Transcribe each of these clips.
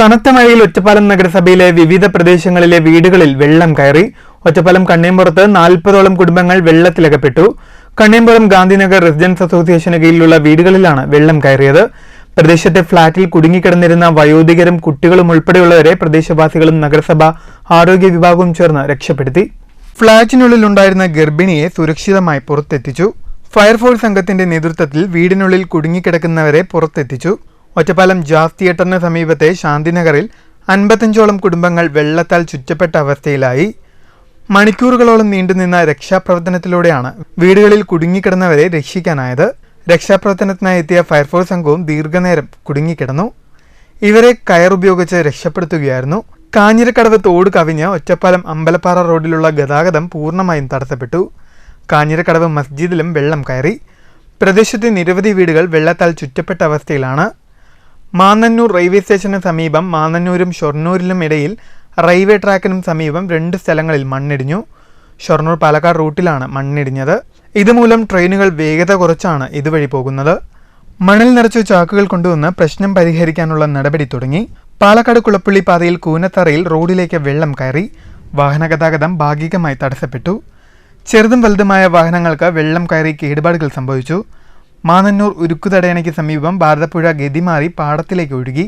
കനത്ത മഴയിൽ ഒറ്റപ്പാലം നഗരസഭയിലെ വിവിധ പ്രദേശങ്ങളിലെ വീടുകളിൽ വെള്ളം കയറി. ഒറ്റപ്പാലം കണ്ണേമ്പുറത്ത് നാൽപ്പതോളം കുടുംബങ്ങൾ വെള്ളത്തിലകപ്പെട്ടു. കണ്ണേമ്പുറം ഗാന്ധിനഗർ റെസിഡൻസ് അസോസിയേഷന് കീഴിലുള്ള വീടുകളിലാണ് വെള്ളം കയറിയത്. പ്രദേശത്തെ ഫ്ളാറ്റിൽ കുടുങ്ങിക്കിടന്നിരുന്ന വയോധികരും കുട്ടികളും ഉൾപ്പെടെയുള്ളവരെ പ്രദേശവാസികളും നഗരസഭ ആരോഗ്യ വിഭാഗവും ചേർന്ന് രക്ഷപ്പെടുത്തി. ഫ്ളാറ്റിനുള്ളിൽ ഉണ്ടായിരുന്ന ഗർഭിണിയെ സുരക്ഷിതമായി പുറത്തെത്തിച്ചു. ഫയർഫോഴ്സ് സംഘത്തിന്റെ നേതൃത്വത്തിൽ വീടിനുള്ളിൽ കുടുങ്ങിക്കിടക്കുന്നവരെ പുറത്തെത്തിച്ചു. ഒറ്റപ്പാലം ജാസ് തിയേറ്ററിന് സമീപത്തെ ശാന്തിനഗറിൽ അൻപത്തഞ്ചോളം കുടുംബങ്ങൾ വെള്ളത്താൽ ചുറ്റപ്പെട്ട അവസ്ഥയിലായി. മണിക്കൂറുകളോളം നീണ്ടുനിന്ന രക്ഷാപ്രവർത്തനത്തിലൂടെയാണ് വീടുകളിൽ കുടുങ്ങിക്കിടന്നവരെ രക്ഷിക്കാനായത്. രക്ഷാപ്രവർത്തനത്തിനായി എത്തിയ ഫയർഫോഴ്സ് സംഘവും ദീർഘനേരം കുടുങ്ങിക്കിടന്നു. ഇവരെ കയറുപയോഗിച്ച് രക്ഷപ്പെടുത്തുകയായിരുന്നു. കാഞ്ഞിരക്കടവ് തോട് കവിഞ്ഞ് ഒറ്റപ്പാലം അമ്പലപ്പാറ റോഡിലുള്ള ഗതാഗതം പൂർണമായും തടസ്സപ്പെട്ടു. കാഞ്ഞിരക്കടവ് മസ്ജിദിലും വെള്ളം കയറി. പ്രദേശത്തെ നിരവധി വീടുകൾ വെള്ളത്താൽ ചുറ്റപ്പെട്ട അവസ്ഥയിലാണ്. മാന്നന്നൂർ റെയിൽവേ സ്റ്റേഷന് സമീപം മാന്നന്നൂരും ഷൊർണൂരിലും ഇടയിൽ റെയിൽവേ ട്രാക്കിനും സമീപം രണ്ട് സ്ഥലങ്ങളിൽ മണ്ണിടിഞ്ഞു. ഷൊർണൂർ പാലക്കാട് റൂട്ടിലാണ് മണ്ണിടിഞ്ഞത്. ഇതുമൂലം ട്രെയിനുകൾ വേഗത കുറച്ചാണ് ഇതുവഴി പോകുന്നത്. മണൽ നിറച്ചു ചാക്കുകൾ കൊണ്ടുവന്ന് പ്രശ്നം പരിഹരിക്കാനുള്ള നടപടി തുടങ്ങി. പാലക്കാട് കുളപ്പള്ളി പാതയിൽ കൂനത്തറയിൽ റോഡിലേക്ക് വെള്ളം കയറി. വാഹനഗതാഗതം ഭാഗികമായി തടസ്സപ്പെട്ടു. ചെറുതും വലുതുമായ വാഹനങ്ങൾക്ക് വെള്ളം കയറി കേടുപാടുകൾ സംഭവിച്ചു. മാനന്നൂർ ഉരുക്കുതടയണയ്ക്ക് സമീപം ഭാരതപ്പുഴ ഗതിമാറി പാടത്തിലേക്ക് ഒഴുകി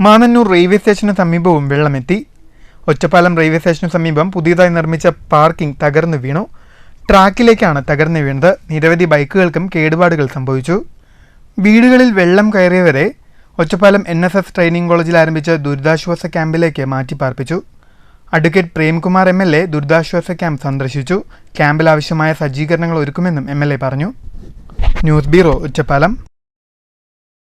മാനന്നൂർ റെയിൽവേ സ്റ്റേഷന് സമീപവും വെള്ളമെത്തി. ഒറ്റപ്പാലം റെയിൽവേ സ്റ്റേഷന് സമീപം പുതിയതായി നിർമ്മിച്ച പാർക്കിംഗ് തകർന്നു വീണു. ട്രാക്കിലേക്കാണ് തകർന്നു വീണത്. നിരവധി ബൈക്കുകൾക്കും കേടുപാടുകൾ സംഭവിച്ചു. വീടുകളിൽ വെള്ളം കയറിയവരെ Ottapalam N S S training കോളേജിൽ ആരംഭിച്ച ദുരിതാശ്വാസ ക്യാമ്പിലേക്ക് മാറ്റിപ്പാർപ്പിച്ചു advocate Premkumar M L A ദുരിതാശ്വാസ ക്യാമ്പ് സന്ദർശിച്ചു. ക്യാമ്പിൽ ആവശ്യമായ സജ്ജീകരണങ്ങൾ ഒരുക്കുമെന്നും എം എൽ എ പറഞ്ഞു. News bureau Ottapalam